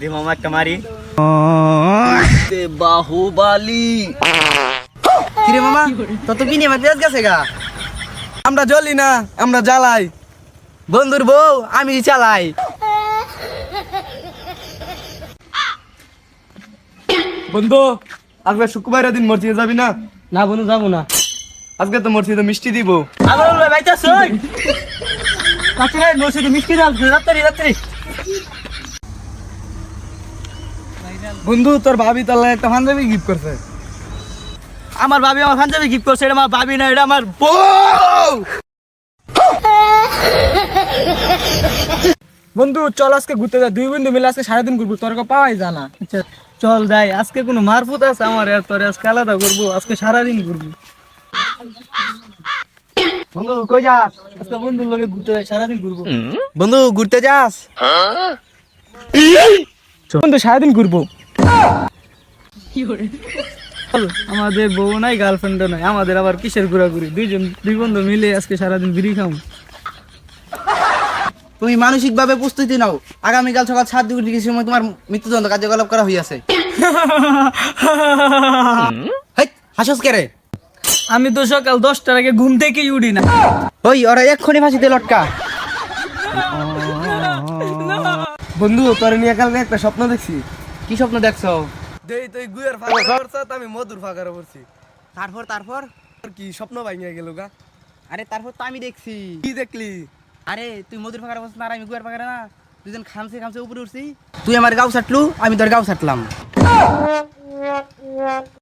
দে মামা একটা মারি বাহুবালি কিরে মামা তত কি নিয়ে আমার পেঁয়াজ গেছে গা? আমরা জ্বলি না আমরা জ্বালাই। বন্ধুর বউ আমি চালাই। বন্ধু আজকে শুক্রবারের দিন মসজিদে যাবি না? না বন্ধু যাব না। আজকে তো মসজিদে মিষ্টি দিব। ভাইটা সই কাছে নসিদ মিষ্টি দাও রাত্রি রাত্রি। বন্ধু তোর ভাবি তোর লাগে একটা পাঞ্জাবি গিফট করছে। আমার ভাবি আমার পাঞ্জাবি গিফট করছে এটা আমার ভাবি না এটা আমার বউ! বন্ধু চল আজকে ঘুরতে যা দুই বন্ধু মিলে আজকে সারাদিন ঘুরবো তোর পাওয়াই জানা আচ্ছা চল যাই আজকে কোনো মারফুত আছে আমার আর তোর আজকে আলাদা করব আজকে সারাদিন ঘুরবো। বন্ধু কই যাস? আজকে বন্ধুর লগে ঘুরতে যাই সারাদিন ঘুরবো। বন্ধু ঘুরতে যাস? বন্ধু সারাদিন ঘুরবো। আমাদের বউ নাই গার্লফ্রেন্ডও নাই আমাদের আবার কিসের ঘোরাঘুরি? দুইজন দুই বন্ধু মিলে আজকে সারাদিন বিড়ি খাম তুমি মানসিক ভাবে প্রস্তুতি নাও। আগামীকাল সকাল সাত ডিগ্রির সময় তোমার মৃত্যুদণ্ড কার্যকলাপ করা হইয়াছে। হেই, হাসস কেরে আমি তো সকাল দশটার আগে ঘুম থেকেই উঠি না। ওই ওরা এক্ষুনি ফাঁসিতে লটকা। বন্ধু তোর নিয়ে কালকে একটা স্বপ্ন দেখছি। কি স্বপ্ন দেখছ? দেই তুই গুয়ের ফাঁকা করছ আমি মধুর ফাঁকা করছি তারপর তারপর? তোর কি স্বপ্ন ভাঙিয়ে গেল গা? আরে তারপর তো আমি দেখছি। কি দেখলি? আরে তুই মধুর ফাঁকা বসছ না আর আমি গুয়ার ফাঁকা না। দুজন খামছে খামছে উপরে উঠছি। তুই আমার গাও ছাটলু আমি তোর গাও ছাটলাম।